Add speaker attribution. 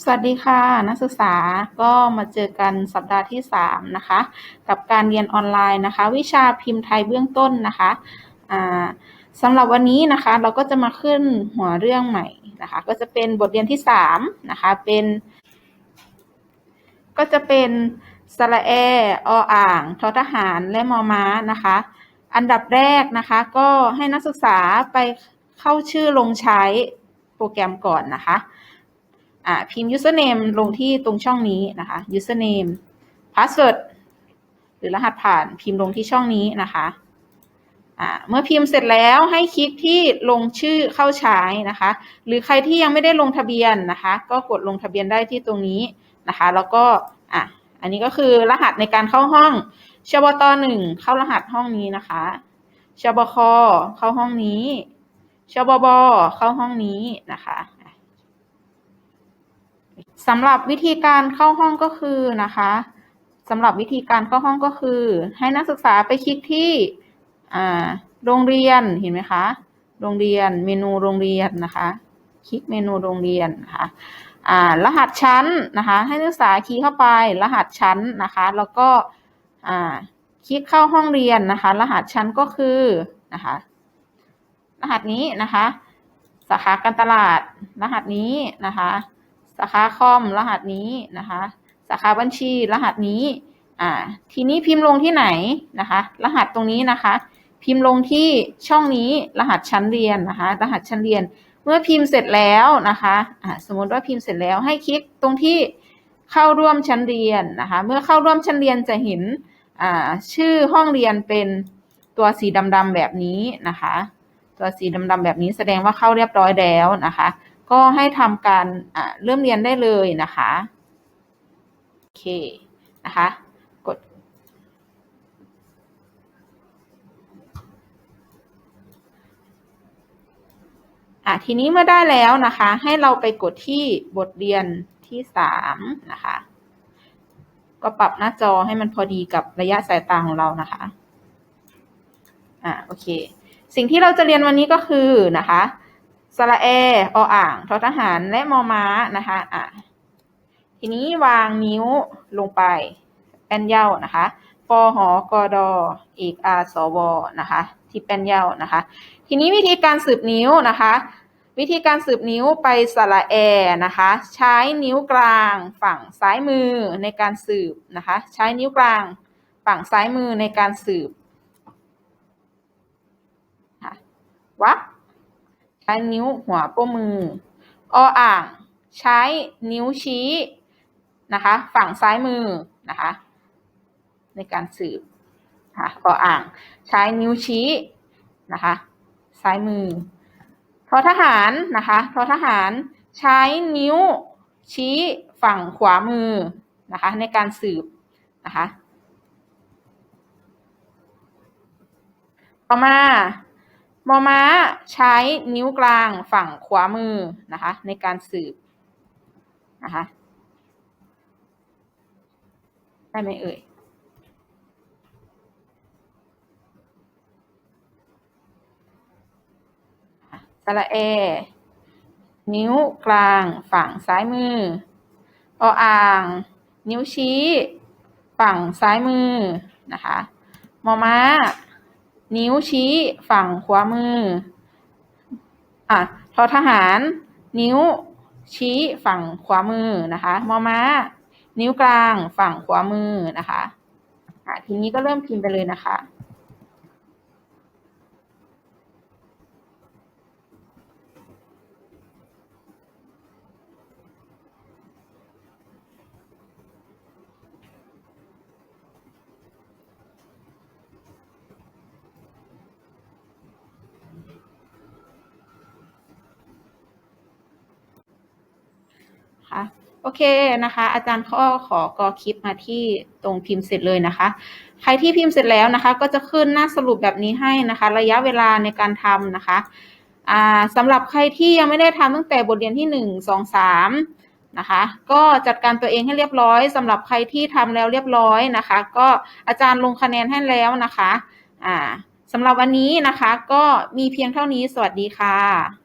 Speaker 1: สวัสดีค่ะ นักศึกษาก็มาเจอกันสัปดาห์ที่ 3 นะคะ กับการเรียนออนไลน์นะคะ วิชาพิมพ์ไทยเบื้องต้นนะคะสำหรับวันนี้นะคะเราก็จะมาขึ้นหัวเรื่องใหม่นะคะ ก็จะเป็นบทเรียนที่ 3 นะคะ เป็น ก็จะเป็นสระแอออ่างทอทหารและมอม้านะคะ อันดับแรกนะคะก็ให้นักศึกษาไปเข้าชื่อลงใช้โปรแกรมก่อนนะคะ อ่าพิมพ์ username ลงที่ตรงช่องนี้นะคะ username password หรือรหัสผ่านพิมพ์ลงที่ช่องนี้นะคะอ่าเมื่อพิมพ์เสร็จแล้วให้คลิกที่ลงชื่อเข้าใช้นะคะ หรือใครที่ยังไม่ได้ลงทะเบียนนะคะ ก็กดลงทะเบียนได้ที่ตรงนี้นะคะ แล้วก็อะอันนี้ก็คือรหัสในการเข้าห้องชบตหนึ่งเข้ารหัสห้องนี้นะคะชบคเข้าห้องนี้ชบบบเข้าห้องนี้นะคะ สำหรับวิธีการเข้าห้องก็คือนะคะสำหรับวิธีการเข้าห้องก็คือ ให้นักศึกษาไปคลิกที่โรงเรียนเห็นไหมคะ โรงเรียนเมนูโรงเรียนนะคะ คลิกเมนูโรงเรียนนะคะอ่ารหัสชั้นนะคะ ให้นักศึกษาคลิกเข้าไปรหัสชั้นนะคะ แล้วก็คลิกเข้าห้องเรียนนะคะ รหัสชั้นก็คือนะคะ รหัสนี้นะคะ สาขาการตลาดรหัสนี้นะคะ สาขาคอมรหัสนี้นะคะ สาขาบัญชีรหัสนี้อ่าทีนี้พิมพ์ลงที่ไหนนะคะ รหัสตรงนี้นะคะ พิมพ์ลงที่ช่องนี้รหัสชั้นเรียนนะคะ รหัสชั้นเรียน เมื่อพิมพ์เสร็จแล้วนะคะอ่าสมมติว่าพิมพ์เสร็จแล้วให้คลิกตรงที่เข้าร่วมชั้นเรียนนะคะ เมื่อเข้าร่วมชั้นเรียนจะเห็นอ่าชื่อห้องเรียนเป็นตัวสีดำๆแบบนี้นะคะ ตัวสีดำๆแบบนี้แสดงว่าเข้าเรียบร้อยแล้วนะคะ ก็ให้ทำการเริ่มเรียนได้เลยนะคะโอเคนะคะกดอะทีนี้เมื่อได้แล้วนะคะ ให้เราไปกดที่บทเรียนที่สามนะคะ ก็ปรับหน้าจอให้มันพอดีกับระยะสายตาของเรานะคะอะโอเค สิ่งที่เราจะเรียนวันนี้ก็คือนะคะ สระแอออ่างทอทหารและมอม้านะคะอะทีนี้วางนิ้วลงไปแป้นเย้านะคะปหอกดเอกอาสวนะคะ ที่แป้นเย้านะคะ ทีนี้วิธีการสืบนิ้วนะคะ วิธีการสืบนิ้วไปสระแอนะคะ ใช้นิ้วกลางฝั่งซ้ายมือในการสืบนะคะ ใช้นิ้วกลางฝั่งซ้ายมือในการสืบวัก ใช้นิ้วหัวโป้มือ ออ่างใช้นิ้วชี้นะคะ ฝั่งซ้ายมือนะคะ ในการสืบค่ะออ่าง ใช้นิ้วชี้นะคะ ซ้ายมือทอทหารนะคะทอทหารใช้นิ้วชี้ฝั่งขวามือนะคะ ในการสืบนะคะ ต่อมา มอม้าใช้นิ้วกลางฝั่งขวามือนะคะ ในการสืบนะคะได้ไหมเอ่ยสระเอ นิ้วกลางฝั่งซ้ายมือออ่าง นิ้วชี้ ฝั่งซ้ายมือนะคะ มอม้า นิ้วชี้ฝั่งขวามือ อะทอทหาร นิ้วชี้ฝั่งขวามือนะคะมอม้า นิ้วกลางฝั่งขวามือนะคะอะทีนี้ก็เริ่มพิมพ์ไปเลยนะคะคะ โอเคนะคะ อาจารย์ก็ขอกอคลิปมาที่ตรงพิมพ์เสร็จเลยนะคะ ใครที่พิมพ์เสร็จแล้วนะคะ ก็จะขึ้นหน้าสรุปแบบนี้ให้นะคะ ระยะเวลาในการทำนะคะสำหรับใครที่ยังไม่ได้ทำตั้งแต่บทเรียนที่หนึ่งสองสามนะคะ ก็จัดการตัวเองให้เรียบร้อยสำหรับใครที่ทำแล้วเรียบร้อยนะคะ ก็อาจารย์ลงคะแนนให้แล้วนะคะสำหรับวันนี้นะคะ ก็มีเพียงเท่านี้สวัสดีค่ะ